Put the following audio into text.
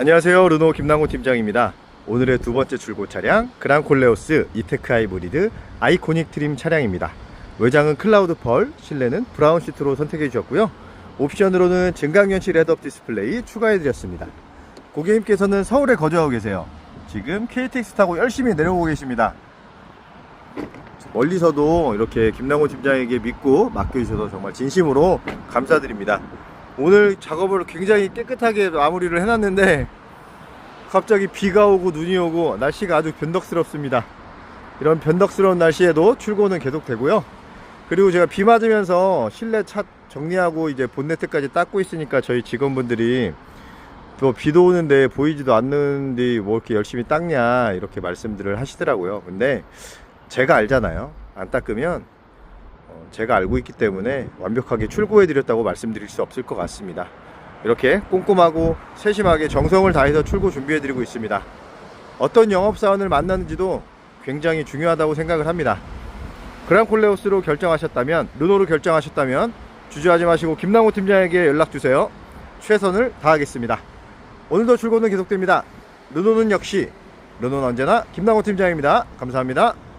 안녕하세요. 르노 김남호 팀장입니다. 오늘의 두 번째 출고 차량 그랑콜레오스 이테크 하이브리드 아이코닉 트림 차량입니다. 외장은 클라우드 펄 실내는 브라운 시트로 선택해 주셨고요. 옵션으로는 증강현실 헤드업 디스플레이 추가해 드렸습니다. 고객님께서는 서울에 거주하고 계세요. 지금 KTX 타고 열심히 내려오고 계십니다. 멀리서도 이렇게 김남호 팀장에게 믿고 맡겨주셔서 정말 진심으로 감사드립니다. 오늘 작업을 굉장히 깨끗하게 마무리를 해놨는데 갑자기 비가 오고 눈이 오고 날씨가 아주 변덕스럽습니다. 이런 변덕스러운 날씨에도 출고는 계속 되고요. 그리고 제가 비 맞으면서 실내 차 정리하고 이제 본네트까지 닦고 있으니까 저희 직원분들이 또 비도 오는데 보이지도 않는데 뭐 이렇게 열심히 닦냐 이렇게 말씀들을 하시더라고요. 근데 제가 알잖아요. 안 닦으면 어, 제가 알고 있기 때문에 완벽하게 출고해 드렸다고 말씀드릴 수 없을 것 같습니다. 이렇게 꼼꼼하고 세심하게 정성을 다해서 출고 준비해 드리고 있습니다. 어떤 영업사원을 만나는지도 굉장히 중요하다고 생각을 합니다. 그랑콜레오스로 결정하셨다면, 르노로 결정하셨다면 주저하지 마시고 김남호 팀장에게 연락 주세요. 최선을 다하겠습니다. 오늘도 출고는 계속됩니다. 르노는 역시 르노는 언제나 김남호 팀장입니다. 감사합니다.